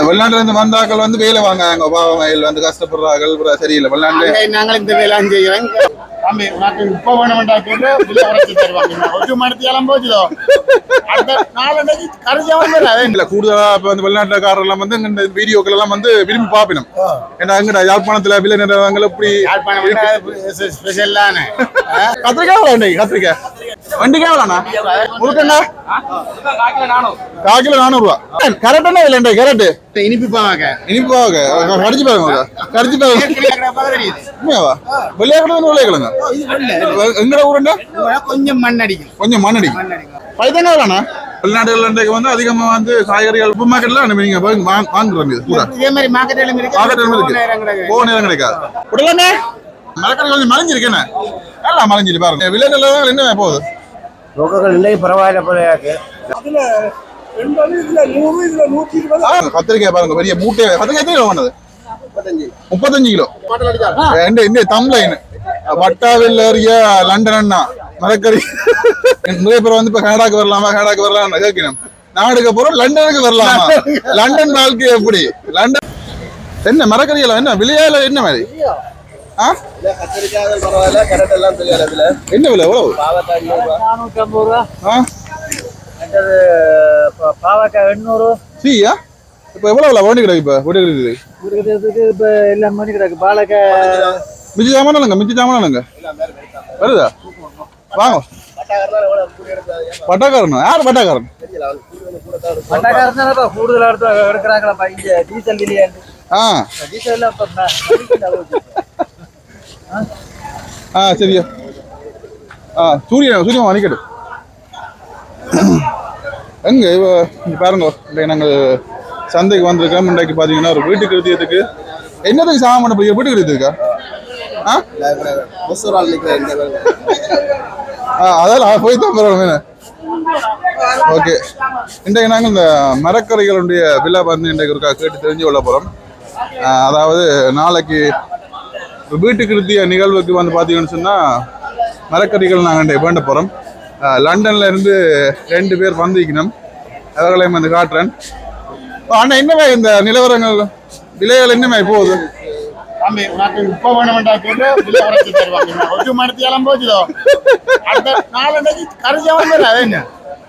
வெளிநாட்டுல இருந்து வந்தாக்கள் வந்து வேலை வாங்காங்க பாவம் வயல் வந்து கஷ்டப்படுறார்கள் சரியில்லை. வெளிநாட்டுல நாங்களும் நாங்கள் இந்த வேலை செய்கிறோம் தம்பி உனக்கு இப்போ வேணுமெண்டா கேட்டு பிள்ளை உரைச்சி தருவாங்க. ஒரு போச்சுதோ இல்ல இப்ப வந்து எல்லாம் வந்து இந்த வீடியோக்கள் எல்லாம் வந்து விரும்பி பாப்பினோம் ஏன்னா அங்க யாழ்ப்பாணத்துல விலை நிறுவனங்கள் இப்படி யாழ்ப்பாணம் ஸ்பெஷல் தானே? கத்திரிக்காய் இன்னைக்கு கத்திரிக்காய். வண்டிக்காய் எவ்வளோண்ணா முழுக்கண்ணா கால் கிலோ கரெக்ட் இன்றைக்கு கரெக்ட் இனிப்பு பாவாங்க கடிச்சு பாருங்க கடிச்சு பாருங்க. தெரியுது. உண்மையாவா? வெள்ளையாக்கணும் வெள்ளையாக்கலங்க எங்கட ஊருண்டா? கொஞ்சம் மண் அடிக்கும் கொஞ்சம் மண் அடிக்கும் பைத்தங்க எவ்வளோண்ணா வெளிநாடுகள் வந்து அதிகமா வந்து காய்கறிகள் சூப்பர் மார்க்கெட்ல நீங்க வாங்குறோம் இது கூட. இதே மாதிரி மார்க்கெட் எல்லாம் இருக்கு. மார்க்கெட். போக நேரம் கிடைக்காது. உடலானே மரக்கறி கொஞ்சம் மறைஞ்சிருக்கேனே எல்லாம் மறைஞ்சிட்டு பாருங்க. விலை நிலவரம் என்ன போகுது? ரொக்கங்கள் இல்லை பரவாயில்ல போலையாக்கு கத்திரிக்காய் பாருங்க. பெரிய மூட்டை கத்திரிக்காய் எத்தனை கிலோ முப்பத்தஞ்சு. கிலோ. இந்த வட்டாவில் ஏறிய லண்டன் அண்ணா மரக்கறி நிறைய பேர் வந்து இப்ப கனடாக்கு வரலாமா கனடாக்கு வரலாம் கேட்கணும். நாடுக்கு போறோம் லண்டனுக்கு வரலாமா? லண்டன் வாழ்க்கை எப்படி? லண்டன் என்ன மரக்கறி எல்லாம் என்ன விலையால என்ன மாதிரி? ஆ? என்ன விலை எவ்வளவு? பாவக்காய் ஐம்பது ரூபா ஆ? மற்றது ப- பாவக்காய் எண்ணூறு சீயா இப்போ எவ்வளவு விலை ஓடி கிடக்கு இப்ப ஓடி கிடக்குது? இருக்கிறதுக்கு இப்போ எல்லாம் மணி கிடக்கு பாலக்காய் மிச்சி சாமானுங்க மிச்சி சாமானுங்க வருதா? வாங்க. பட்டாக்காரன்? யார் பட்டாக்காரன்? ஆ. ஆ சரியா ஆ சூரியன் சூரியன் மணிக்கட்டு எங்க இங்க பாருங்க இன்றைக்கு நாங்கள் சந்தைக்கு வந்திருக்கோம் இன்றைக்கு பார்த்தீங்கன்னா ஒரு வீட்டுக்கு எழுதியதுக்கு என்னதுக்கு சாமான் பண்ண போய் வீட்டுக்கு எழுதியிருக்கா ஆ? ஆ அதெல்லாம் போய் தான் பரவாயில்ல ஓகே. இன்றைக்கு நாங்கள் இந்த மரக்கறிகளுடைய விலை வந்து இன்றைக்கு ஒருக்கா கேட்டு தெரிஞ்சு கொள்ள போகிறோம் அதாவது நாளைக்கு வீட்டுக்கு இருத்திய நிகழ்வுக்கு வந்து பார்த்தீங்கன்னு சொன்னால் மரக்கறிகள் நாங்கள் இன்றைக்கு வேண்ட போகிறோம் லண்டன்ல இருந்து ரெண்டு பேர் வந்திருக்கணும். அவர்களையும் வந்து காட்டுறேன். அண்ணா என்னமே இந்த நிலவரங்கள்? விலைகள் என்னமே போகுது தம்பி உனக்கு இப்போ வேணுமெண்டா கேட்டு உரைச்சி தருவாங்க. ஒரு மணித்தியாலம் போச்சுதோ? அடுத்த நாலு கரைச்சாவும் வராது என்ன?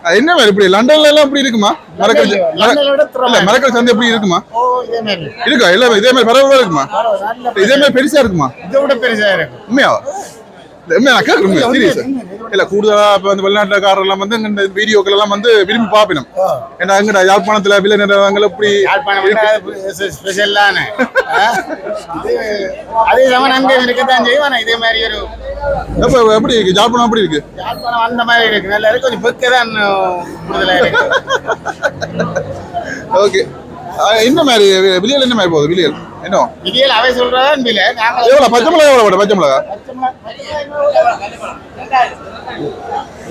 அஹ் என்ன இப்படி? லண்டன்ல எல்லாம் இப்படி இருக்குமா? விட இல்ல சந்தை எப்படி இருக்குமா? ஓ இதே மாதிரி. இருக்கா? எல்லாமே இதே மாதிரி பரவாயில்ல இருக்குமா? இதே மாதிரி பெருசா இருக்குமா? இதை விட பெருசா இருக்கும் உண்மையா உண்மையா நான் கேட்குறேன் உண்மையா சீரியஸ் இல்ல கூடுதலா இப்ப வந்து வெளிநாட்டுக்காரர் எல்லாம் வந்து இந்த வீடியோக்கள் எல்லாம் வந்து விரும்பி பாப்பினோம். ஏன்னா எங்கட யாழ்ப்பாணத்துல விலை நிறுவனங்கள் இப்படி அதே சமயம் அங்கே இருக்கத்தான் செய்யும் ஆனா இதே மாதிரி ஒரு எப்ப எப்படி இருக்கு? யாழ்ப்பாணம் எப்படி இருக்கு? யாழ்ப்பாணம் அந்த மாதிரி இருக்கு. நல்லா இருக்கு கொஞ்சம் தான் இருக்கு. ஓகே. என்ன மாதிரி விலையில் என்ன மாதிரி போகுது விலையில் என்ன? விதியல் அவை சொல்றதான் நாங்கள் எவ்வளவு? பச்சை மிளகா பச்சை மிளகா?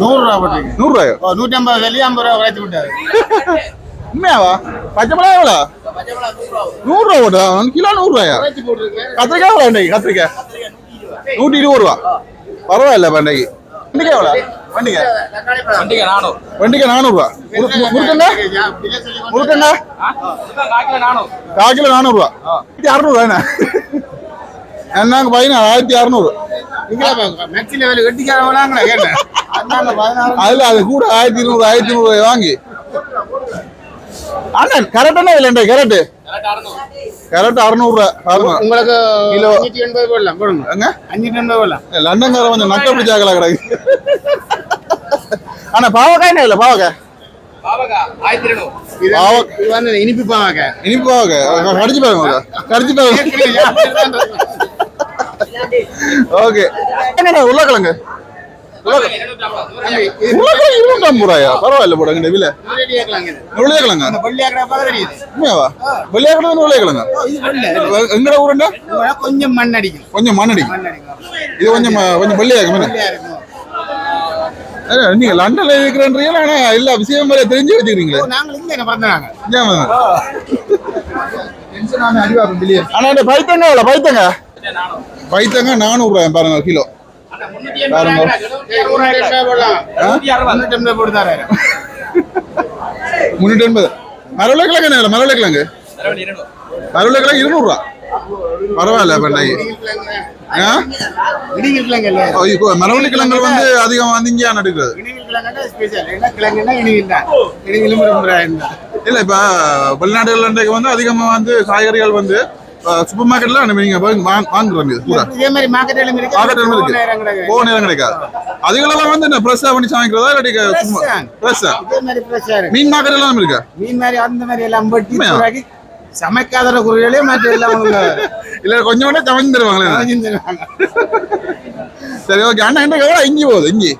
நூறு ரூபா போட்டுருக்கு நூறு ரூபாயோ ஓ நூற்றி ஐம்பது வெளியே ஐம்பது ரூபா குறைச்சி விட்டாரு உண்மையாவா பச்சை மிளகா எவ்வளோ நூறு ரூபா போட்டா கிலோ நூறு ரூபாயா குறைச்சி போட்டுருக்கு கத்திரிக்காய் எவ்வளோ இன்றைக்கு கத்திரிக்காய் நூற்றி இருபது ரூபா பரவாயில்ல பண்டிகை வண்டிக்கா எவ்வளோ வண்டிகை வண்டிக்கா நானூறுரூவா முருக்கண்ணா முருக்கண்ணா கால் கிலோ நானூறுரூவா ஆயிரத்தி அறநூறுவா என்ன என்னங்க பையனா ஆயிரத்தி அறநூறு அதுல அது கூட ஆயிரத்தி நூறு ஆயிரத்தி நூறு வாங்கி. அண்ணன் கரெக்டான இல்லை கரெக்ட் கரெக்ட் அறுநூறுவா அறுநூறு. உங்களுக்கு கிலோ. அஞ்சூற்றி எண்பது போடலாம் போடுங்க. அஞ்சூற்றி எண்பது போடலாம். லண்டன்கார கொஞ்சம் நக்க பிடிச்சாக்கல கிடக்கு. ஆனா பாவக்காய் என்ன இல்லை பாவக்காய். இனிப்பு பாவாக்க இனிப்பு பாவக்காய். கடிச்சு பாருங்க. கடிச்சு பாருங்க. ஓகே. என்னடா உருளைக்கிழங்கு? இருபத்தம்பது ரூபாயா? பரவாயில்ல போடுங்க இந்த விலை. உருளைக்கிழங்க உண்மையாவா? வெள்ளையாக்கிழங்கு எங்கட ஊருண்டா? கொஞ்சம் மண் அடிக்கும். கொஞ்சம் மண் அடிக்கும். இது கொஞ்சம் கொஞ்சம் நீங்க லண்டன்ல இருக்கிறன்றீங்க ஆனா எல்லா விஷயம் மேல தெரிஞ்சு வச்சுக்கிறீங்களே? ஆனா இந்த பைத்தங்க பைத்தங்க? பைத்தங்க நானூறு ரூபாய் பாருங்க கிலோ. பாருங்க. முன்னூற்றி எண்பது மரவள்ளை கிழங்கு என்ன மரவள்ளை கிழங்கு மரவள்ளிக்கிழங்கு இருநூறுவா பரவாயில்ல பண்ணாயி ஆ இடிவில் கிழங்கு ஓ, இப்போ மரவள்ளிக்கிழங்கு வந்து அதிகம் வந்து இங்கேயா விரும்புகிறாங்க இல்ல இப்ப வெளிநாடுகள் வந்து அதிகமா வந்து காய்கறிகள் வந்து சூப்பர் மார்க்கெட்ல நம்ம நீங்க வாங்குறோம் இது கூட. இதே மாதிரி இருக்கு போன நேரம் இருக்கு. போக நேரம் கிடைக்காது. அதுகளெல்லாம் வந்து என்ன ஃப்ரெஷ்ஷா பண்ணி சமைக்கிறதா இல்லாட்டி. ஃப்ரெஷ்ஷா இதே மாதிரி இருக்கு. மீன் மார்க்கெட் எல்லாம் இருக்கா? மீன் மாதிரி அந்த மாதிரி எல்லாம்? சூடாக்கி சமைக்காத குறைகளே மற்ற எல்லாம் இல்ல கொஞ்சம் கூட சமைச்சு தருவாங்களே. சரி ஓகே அண்ணா என்ன எவ்வளோ இஞ்சி போகுது இஞ்சி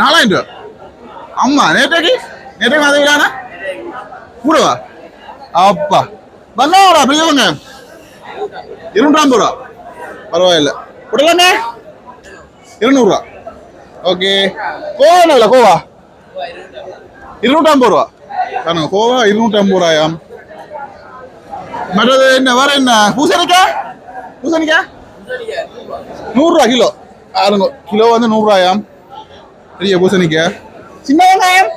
நாலாயிரம் ரூபா. அம்மா நேற்றைக்கு? நேற்றைக்கு அதே கூடவா அப்பா. வந்தாடா பெரியவங்க இருநூற்றம்பது ரூபா பரவாயில்ல. விடலாங்க இருநூறுவா. ஓகே. கோவா கோவா? இருநூற்றம்பது ரூபா பாருங்க கோவா இருநூற்றம்பது ரூபாயாம் மற்றது என்ன வேற என்ன? பூசணிக்காய் பூசணிக்காய் நூறுரூவா கிலோ. பாருங்க கிலோ வந்து நூறுரூவாயாம். பெரிய பூசணிக்காய் சின்ன வெங்காயம்?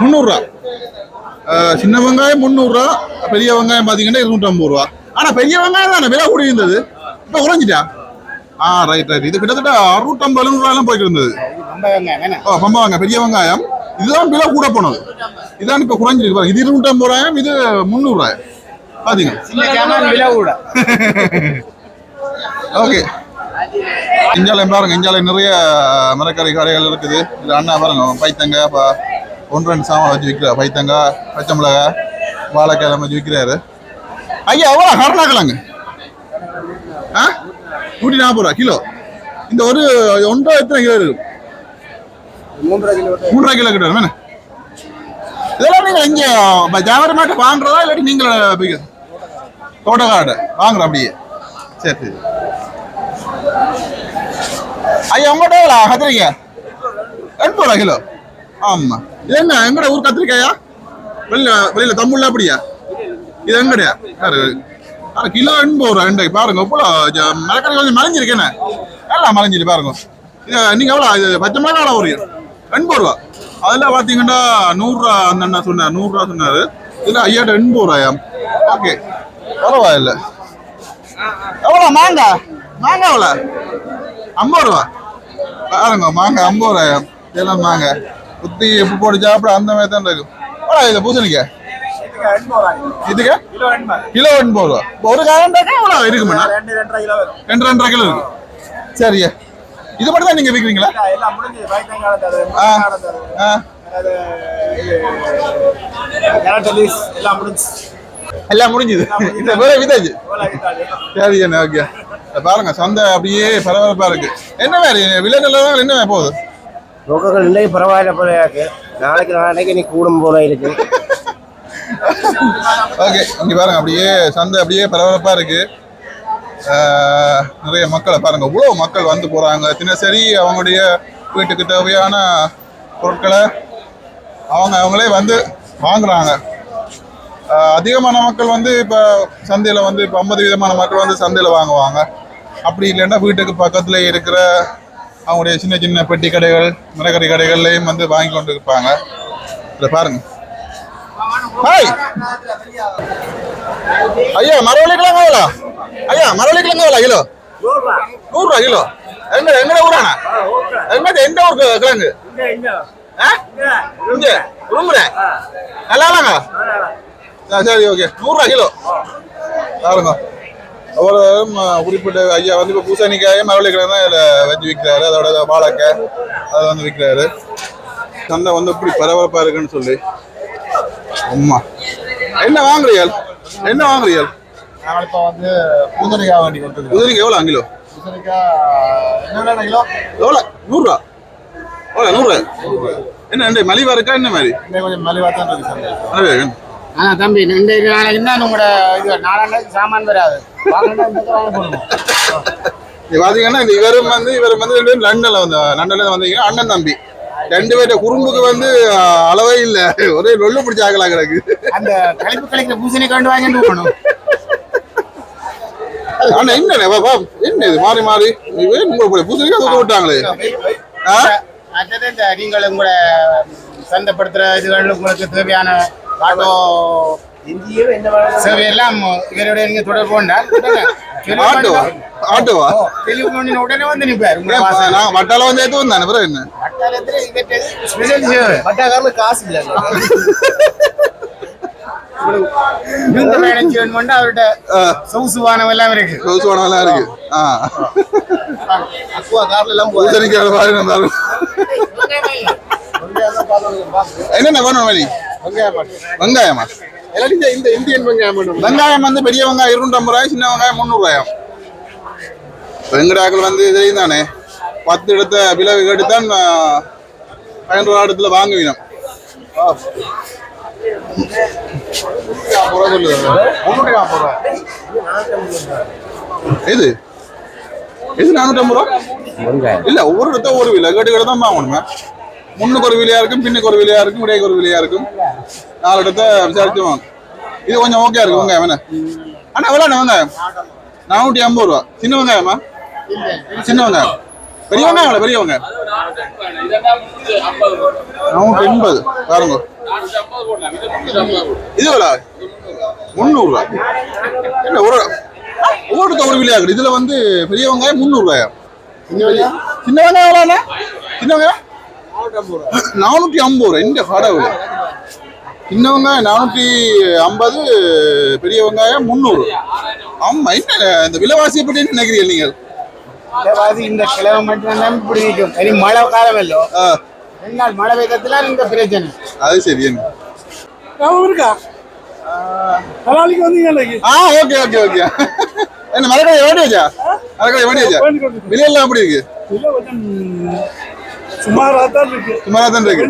முந்நூறுரூவா. சின்ன வெங்காயம் முந்நூறுரூவா பெரிய வெங்காயம் பார்த்தீங்கன்னா இருநூற்றம்பது ரூபா. ஆனால் பெரிய வெங்காயம் தானே விலை கூடி இருந்தது. இப்போ குறைஞ்சிட்டா? ஆ ரைட் ரைட் இது கிட்டத்தட்ட அறுநூற்றம்பது எழுநூறுவாயெல்லாம் போயிட்டு இருந்தது. வெங்காயம். ஓ பம்பாங்க பெரிய வெங்காயம். இதுதான் விலை கூட போனது. இதான் இப்போ குறைஞ்சிருக்கு. பாருங்க இது இருநூற்றம்பது ரூபாயம் இது முந்நூறுரூவாயம் பார்த்தீங்க ஓகே இஞ்சால பாருங்க இஞ்சால நிறைய மரக்கறி கடைகள் இருக்குது. இது அண்ணா பாருங்க பைத்தங்க ப ஒன்று ரெண்டு சாமான் வச்சு விற்கிறார் பைத்தங்க பச்சை மிளகா வாழைக்கிழமை வச்சு விற்கிறாரு ஐயா எவ்வளோ கருணாக்கிழங்கு ஆ? நூற்றி நாற்பது ரூபா கிலோ. இந்த ஒரு ஒன்றரை எத்தனை கிலோ இருக்கும் மூன்றரை கிலோ கிட்ட. வேணும் இதெல்லாம் நீங்கள் இங்கே ஜாவரி மாட்டை வாங்குறதா இல்லாட்டி நீங்களே தோட்டக்காடு வாங்குறோம் அப்படியே. சரி சரி. ஐயா உங்கள்கிட்ட கத்திரிக்காய்? எண்பது ரூபா கிலோ. ஆமாம் என்ன எங்கட ஊர் கத்திரிக்காயா? வெளியில வெளியில தமிழ்ல அப்படியா? இது எங்கடையா பாரு அரை கிலோ எண்பது ரூபா ரெண்டு பாருங்க இவ்வளோ மரக்கறி கொஞ்சம் மறைஞ்சிருக்கேண்ணே எல்லாம் மறைஞ்சிரு பாருங்க. இது நீங்கள் எவ்வளோ இது பச்சை மிளகா ஒரு எண்பது ரூபா. அதில் பார்த்தீங்கன்னா நூறுரூவா அந்த அண்ணா சொன்னார் நூறுரூவா சொன்னார். இதில் ஐயாட்ட எண்பது ரூபாயா? ஓகே. பரவாயில்ல. எவ்வளோ மாங்காய் மாங்காய் எவ்வளோ? ஐம்பது ரூபா. பாருங்க மாங்காய் ஐம்பது ரூபாயா? இதெல்லாம் மாங்காய் குத்தி உப்பு போட்டு சாப்பிட அந்த மாதிரி தான் இருக்கும் எவ்வளோ இது பூசணிக்கா இதுக்கு கிலோ எண்பது ரூபா ஒரு காரண்டாக்கா எவ்வளோ இருக்குமாண்ணா ரெண்டு ரெண்டரை கிலோ இருக்கும் சரியா இது மட்டும் தான் நீங்கள் விற்கிறீங்களா எல்லாம் முடிஞ்சது ஆ ஆ எல்லாம் முடிஞ்சுது இந்த வேற விதாச்சு சரி என்ன ஓகே பாருங்க சந்தை அப்படியே பரபரப்பா இருக்கு என்ன மாதிரி விலை நிலவரம் என்ன போகுது ரொக்கங்கள் இன்றைக்கு பரவாயில்ல போல இருக்கு நாளைக்கு நாளைக்கு நீ கூடும் போல இருக்கு ஓகே இங்க பாருங்க அப்படியே சந்தை அப்படியே பரபரப்பா இருக்கு நிறைய மக்களை பாருங்க இவ்வளோ மக்கள் வந்து போறாங்க தினசரி அவங்களுடைய வீட்டுக்கு தேவையான பொருட்களை அவங்க அவங்களே வந்து வாங்குறாங்க அதிகமான மக்கள் வந்து இப்போ சந்தையில் வந்து இப்போ ஐம்பது விதமான மக்கள் வந்து சந்தையில் வாங்குவாங்க அப்படி இல்லைன்னா வீட்டுக்கு பக்கத்தில் இருக்கிற அவங்களுடைய சின்ன சின்ன பெட்டி கடைகள் மரக்கறி கடைகள்லையும் வந்து வாங்கி கொண்டு இருப்பாங்க இதை பாருங்க. ஹாய் ஐயா மரவள்ளி கிழங்கு எவ்வளோ ஐயா மரவள்ளி கிழங்கு எவ்வளோ கிலோ. நூறுரூவா கிலோ. எங்க எங்கட ஊரானா எங்க எந்த ஊருக்கு கிழங்கு? ஆ? இங்க நல்லா இல்லைங்க? ஆ, சரி ஓகே. நூறுரூவா கிலோ. பாருங்க. ஒரு குறிப்பிட்ட ஐயா வந்து இப்போ பூசணிக்காய் மரவள்ளி கிழங்கு தான் இதில் வச்சு விற்கிறாரு அதோட வாழைக்காய் அதை வந்து விற்கிறாரு சந்தை வந்து இப்படி பரபரப்பாக இருக்குன்னு சொல்லி. அம்மா. என்ன வாங்குறீர்கள்? என்ன வாங்குறீர்கள்? நாங்கள் இப்போ வந்து பூசணிக்காய் வண்டி கொண்டு குதிரைக்கு எவ்வளோ கிலோ. பூசணிக்காய் என்ன கிலோ? எவ்வளோ நூறுரூவா எவ்வளோ நூறுரூவா என்ன மலிவா இருக்கா? என்ன மாதிரி? கொஞ்சம் மலிவாக தான் இருக்கு சந்தை. அதே ஆ தம்பி இந்த நாளைக்கு தான் உங்களோட இது நாளாண்டைக்கு சாமான் வராது இந்த இந்த இவரும் வந்து இவரும் வந்து ரெண்டு பேரும் லண்டன்ல வந்து லண்டன்ல வந்தீங்க அண்ணன் தம்பி ரெண்டு பேர்ட்ட குறும்புக்கு வந்து அளவே இல்லை ஒரே நொல்லு பிடிச்ச ஆகலாம் கிடக்கு அந்த கழிப்பு கழிக்கிற பூசணி கொண்டு வாங்கிட்டு போகணும் ஆனா என்ன என்ன இது மாறி மாறி இவன் உங்களை பூசணிக்காய் தூக்க விட்டாங்களே நீங்கள் உங்களோட சந்தைப்படுத்துகிற இதுகள் உங்களுக்கு தேவையான ஆட்டோ இந்தியும் என்ன வேணும் சேவை எல்லாம் இவருடைய நீங்க தொடர்பு கொண்டால் உடனே ஆட்டோவா ஆட்டோவா டெலிபோன் உடனே வந்து நிப்பார் உங்க ஏன் வாசல்ல. நான் வட்டால வந்து ஏத்து வந்தானே பிறகு என்ன வட்டாரத்துல இவர்ட்ட ஸ்பெஷல் சேவை பட்டாக்காரல காசு இல்லை இந்த பயணம் செய்யணும் அவர்கிட்ட ஆ, சொகுசுவானம் எல்லாம் இருக்கு சொகுசுவானவெல்லாம் இருக்கு ஆ அக்குவா கார்ல எல்லாம் பூசணிக்காய் மாதிரி இருந்தாலும் என்னென்ன வேணும் வழி வெங்காயமா எல்லாரும் இந்த இந்தியன் வெங்காயம் வெங்காயம் வந்து பெரிய வெங்காயம் இருநூற்றம்பது ரூபாய் சின்ன வெங்காயம் முந்நூறுபாயம் வெங்கடாக்கள் வந்து இதுலையும் தானே. பத்து இடத்த விலை கேட்டுத்தான் பதினொரு ரூபா இடத்துல வாங்குவீனம். நானூற்றம்பது ரூபா? வெங்காயம். இல்ல ஒவ்வொரு இடத்த ஒவ்வொரு விலை. கேட்டு கேட்டு தான் வாங்கணுமே. முன்னுக்கு ஒரு விலையா இருக்கும் பின்னுக்கு ஒரு விலையா இருக்கும் இடையே ஒரு விலையா இருக்கும். நாலு இடத்த விசாரிச்சு வாங்க. இது கொஞ்சம் ஓகே இருக்கு. வெங்காயம் என்ன? அண்ணா எவ்வளோ வெங்காயம்? நானூற்றி ஐம்பது ரூபா. சின்ன வெங்காயமா? சின்ன வெங்காயம். பெரிய வெங்காயம் எவ்வளோ பெரிய வெங்காயம். நானூற்றி எண்பது. பாருங்க. இது எவ்வளோ முந்நூறுரூவா என்ன ஒரு ஒவ்வொருத்த ஒரு விலையா இருக்குது. வந்து பெரிய வெங்காயம் முந்நூறுரூவாயா சின்ன வெங்காயம் எவ்வளோண்ணா சின்ன வெங்காயம்? நானூற்றி ஐம்பது ரூபா இந்த கடவுள். சின்ன வெங்காயம் நானூற்றி ஐம்பது பெரிய வெங்காயம் முந்நூறு. ஆமா என்ன இந்த விலைவாசியை பற்றி என்ன நினைக்கிறீங்க நீங்கள்? அதாவது இந்த கிழமை மட்டும் தான் இப்படி நிற்கும் இனி மழை காலம் இல்லோ ரெண்டு மழை இந்த பிரச்சனை அது சரி என்ன? ஞாபகம் இருக்கா? கலாலிக்கு வந்தீங்க அன்னைக்கு ஆ ஓகே ஓகே ஓகே. என்ன மரக்கடை வச்சா? மரக்கடை வச்சா? விலையெல்லாம் எப்படி இருக்கு? இல்லை சுமாராக தான் இருக்கு. சுமாராக தான் இருக்கு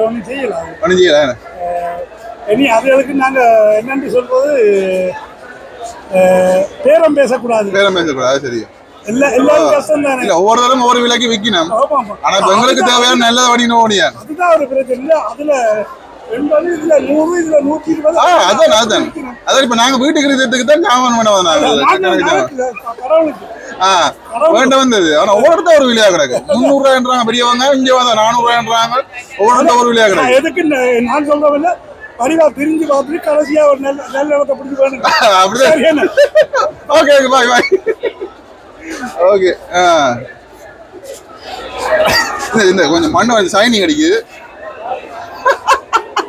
ஒன்றும் செய்யலாம் ஒன்றும் செய்யல இனி அதுகளுக்கு நாங்கள் என்னன்னு சொல்றது பேரம் பேசக்கூடாது. பேரம் பேசக்கூடாது அது சரி. எல்லா எல்லாரும் கஷ்டம் தானே இல்ல ஒவ்வொரு தரம் ஒவ்வொரு விலைக்கு விற்கணும். ஆனா எங்களுக்கு தேவையான நல்ல வடினோ ஓடியா? அதுதான் ஒரு பிரச்சனை. இல்லை அதுல அதான் அதான். அதான் இப்ப நாங்க வீட்டுக்கு இருக்கிறதுக்கு தான் சாமான் பண்ண வந்தாங்க நாங்க- வேண்ட வந்தது. ஆனா ஒவ்வொருத்த ஒரு விலையா கிடக்கு. முந்நூறு ரூபாய்ன்றாங்க பெரியவங்க இங்க வந்தா நானூறு ரூபாய்ன்றாங்க ஒவ்வொருத்த ஒரு விலையா கிடக்கு. எதுக்கு நான் சொல்றதில்ல பரிவா பிரிஞ்சு பார்த்துட்டு கடைசியா ஒரு நல்ல நல்ல இடத்தை பிடிச்சி வேணும் அப்படிதான்? Okay okay bye bye okay ஆ. இந்த- இந்த கொஞ்சம் மண்ணு கொஞ்சம் சைனிங் அடிக்குது அம்மி காலம் விழுந்து இன்னைக்கு அஞ்சு மணி விழுந்து தலைமையர் வெட்டி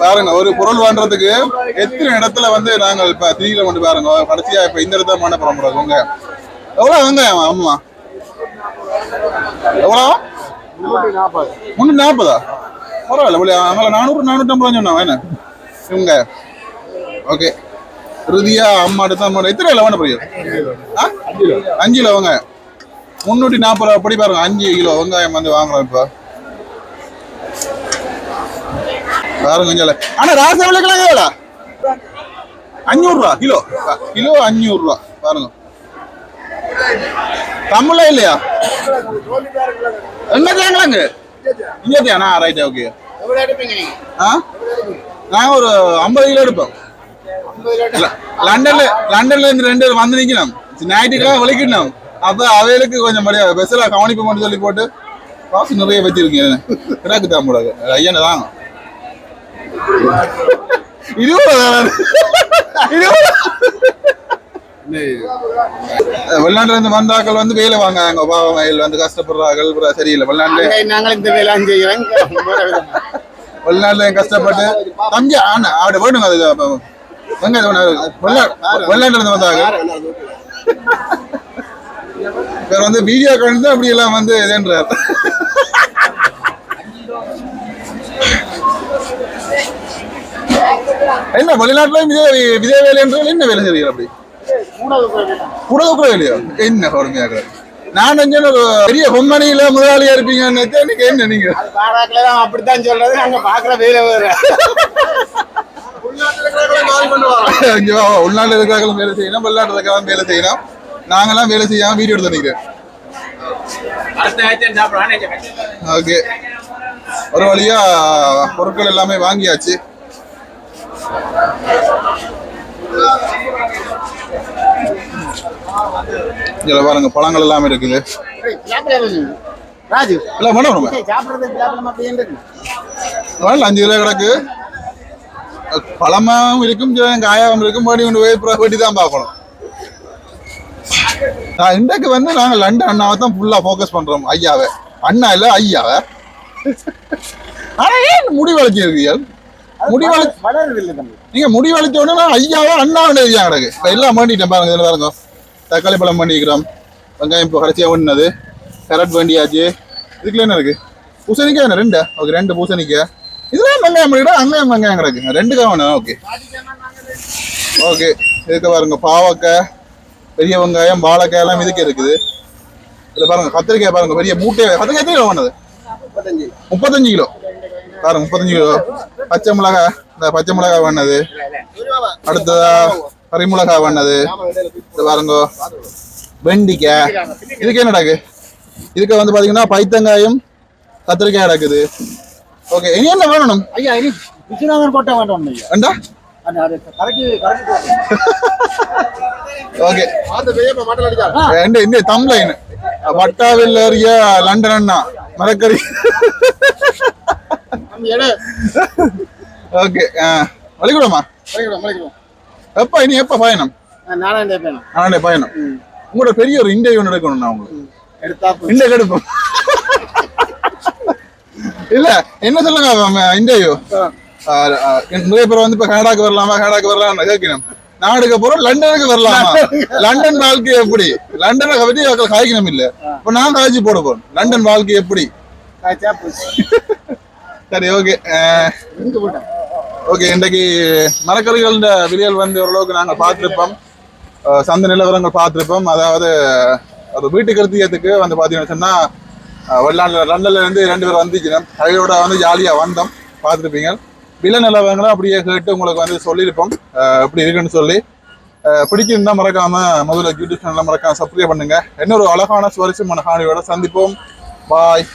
பாருங்க ஒரு பொருள் வாங்குறதுக்கு எத்தனை இடத்துல வந்து நாங்கள் இப்ப திடீர்னு கொண்டு பாருங்க. கடைசியா இப்ப இந்த இடத்துல போட முடியாது உங்க எவ்வளவு வெங்காயம்? ஆமா. எவ்வளோ? முன்னூற்றி நாற்பது? பரவாயில்ல விலை அங்கே நானூறு நானூற்றம்பது சொன்னாங்க என்ன? இவங்க. ஓகே. இறுதியா அம்மா அம்மா எத்தனை கிலோ வேணும் புரியும் ஆ? அஞ்சு கிலோ. வெங்காயம் முந்நூற்றி நாற்பது ரூபா. படி பாருங்க அஞ்சு கிலோ வெங்காயம் வந்து வாங்குறோம் இப்போ. பாருங்க கொஞ்சம் ஆனா ராச விலைக்கெல்லாம் எவ்வளோ? அஞ்சூறுரூவா கிலோ. கிலோ அஞ்சூறுரூவா. பாருங்க. தமிழா இல்லையா? எங்க தேங்கலாங்க இங்கே? அண்ணா ரைட் ஓகே ஆ? நான் ஒரு ஐம்பது கிலோ எடுப்போம். லண்டன்ல லண்டன்ல இருந்து ரெண்டு பேர் வந்து நிக்கணும் ஞாயிற்றுக்கிழமை விளக்கிடணும். அப்ப அவைகளுக்கு கொஞ்சம் மரியாதை. பெசலா கவனிப்பு மட்டும் சொல்லி போட்டு காசு நிறைய வச்சிருக்கீங்க. தான் போடாது ஐயா தாங்க இருபது இருபது வெளிநாட்டுல இருந்து வந்தாக்கள் வந்து வேலை வாங்காங்க பாவம் வயல் வந்து கஷ்டப்படுறார்கள் சரியில்லை. வெளிநாட்டுல நாங்கள் இந்த வேலை விதமா. வெளிநாட்டுல கஷ்டப்பட்டு தம்பி ஆனா ஆடு வேணுங்க அது. வெளிநா- வெளிநாட்டுல இருந்து வந்தாங்க. வேற வந்து வீடியோ கண்டு அப்படி எல்லாம் வந்து இதுன்றார். என்ன வெளிநாட்டுல இதே இதே வேலைன்றது என்ன வேலை செய்றீங்க அப்படி? கூட வேலையோ? என்ன கொடுமையாக நான் நினைச்சேன் ஒரு பெரிய பொம்மணியில முதலாளியா இருப்பீங்கன்னு. நீங்க என்ன நீங்க? அது பாராக்கில் தான் அப்படித்தான் சொல்றது நாங்க பாக்குற வேலை வேற. உள்நாட்டுல இருக்கிறவங்களும் வேலை செய்யணும் வெளிநாட்டுல இருக்கிறவங்க வேலை செய்யணும். நாங்கெல்லாம் வேலை செய்யாம வீடியோ எடுத்து நிக்கிறேன் ஓகே. ஒரு வழியா பொருட்கள் எல்லாமே வாங்கியாச்சு. இதுல பாருங்க பழங்கள் எல்லாமே இருக்குது ராஜு. இல்ல அப்படியே இருக்கு. வேணும் அஞ்சு கிலோ கிடக்கு. பழமாவும் இருக்கும் காயாவும் இருக்கும். மறுபடி கொண்டு போய் வெட்டி தான் பார்க்கணும். நான் இன்றைக்கு வந்து நாங்க லண்டன் அண்ணாவை தான் ஃபுல்லா ஃபோக்கஸ் பண்றோம் ஐயாவை. அண்ணா இல்ல ஐயாவை. ஆனா ஏன் முடி வளைச்சிருக்கீங்க முடி வளை வளருது இல்லை தம்பி. நீங்க முடி வளைச்ச உடனே ஐயாவோ ஐயாவா அண்ணாவோட ஐயா கிடக்கு? இப்ப எல்லாம் மாட்டிட்டேன் பாருங்க இதுல பாருங்க. தக்காளி பழம் பண்ணிக்கிறோம் வெங்காயம் இப்போ கடைசியாக ஒண்ணுனது கரட் வேண்டியாச்சு. இதுக்குள்ள என்ன இருக்கு? பூசணிக்காய் என்ன? ரெண்டு? ஓகே ரெண்டு பூசணிக்காய். இதெல்லாம் வெங்காயம் பண்ணிட்டா அங்கேயும் வெங்காயம் கிடக்கு. ரெண்டு வேணும் ஓகே. ஓகே இதுக்கு பாருங்க பாவக்காய் பெரிய வெங்காயம் வாழைக்காய் எல்லாம் இதுக்கு இருக்குது. இதுல பாருங்க கத்திரிக்காய் பாருங்க பெரிய மூட்டை கத்திரிக்காய் எத்தனை கிலோ முப்பத்தஞ்சு. முப்பத்தஞ்சு கிலோ. பாருங்க முப்பத்தஞ்சு கிலோ. பச்சை மிளகாய் இந்த பச்சை மிளகாய் வேணது அடுத்ததா கறிமிளகாய் வேணது இது பாருங்க. வெண்டிக்காய். இதுக்கு என்ன நடக்கு இதுக்கு வந்து பாத்தீங்கன்னா பைத்தங்காயம் கத்திரிக்காய் நடக்குது ஓகே இனி என்ன வேணும் ஐயா இனி விஸ்வநாதன் கோட்டை வேண்டாம் வேண்டா? ஓகே இந்த தம்லைன் வட்டாவில் ஏறிய லண்டன் அண்ணா மரக்கறி. ஓகே வலிக்கூடமா? மலைக்கிறோம் மலைக்கிறோம் எப்ப இனி எப்ப பயணம்? நானே பயணம். உங்களோட பெரிய ஒரு இன்டர்வியூ நடக்கணும் நான் உங்களுக்கு. எடுத்தா இல்ல என்ன சொல்லுங்க இன்டர்வியூ நிறைய பேர் வந்து இப்ப கனடாக்கு வரலாமா கனடாக்கு வரலாமா கேட்கணும். நாடுக்கு போறோம் லண்டனுக்கு வரலாமா? லண்டன் வாழ்க்கை எப்படி? லண்டனை பத்தி காய்க்கணும் இல்ல இப்ப நான் காய்ச்சி போட போறேன். லண்டன் வாழ்க்கை எப்படி? காய்ச்சா சரி ஓகே ஓகே இன்றைக்கு மரக்கறிகள் விரியல் வந்து ஓரளவுக்கு நாங்கள் பார்த்துருப்போம். சந்த சந்தை நிலவரங்கள் பார்த்துருப்போம். அதாவது ஒரு வீட்டு கருத்தியத்துக்கு வந்து பார்த்தீங்கன்னு சொன்னால் அஹ் வெளிநாட்டுல இருந்து ரெண்டு பேர் வந்துக்கிறோம் அதோட வந்து ஜாலியாக வந்தோம். பார்த்துருப்பீங்க. விலை நிலவரங்களும் அப்படியே கேட்டு உங்களுக்கு வந்து சொல்லியிருப்போம். எப்படி இருக்குன்னு சொல்லி. அஹ் மறக்காமல் மறக்காம முதல்ல யூடியூப் சேனலில் மறக்காம சப்ஸ்கிரைப் பண்ணுங்க. இன்னொரு அழகான சுவாரஸ்யமான காணியோட சந்திப்போம். பாய்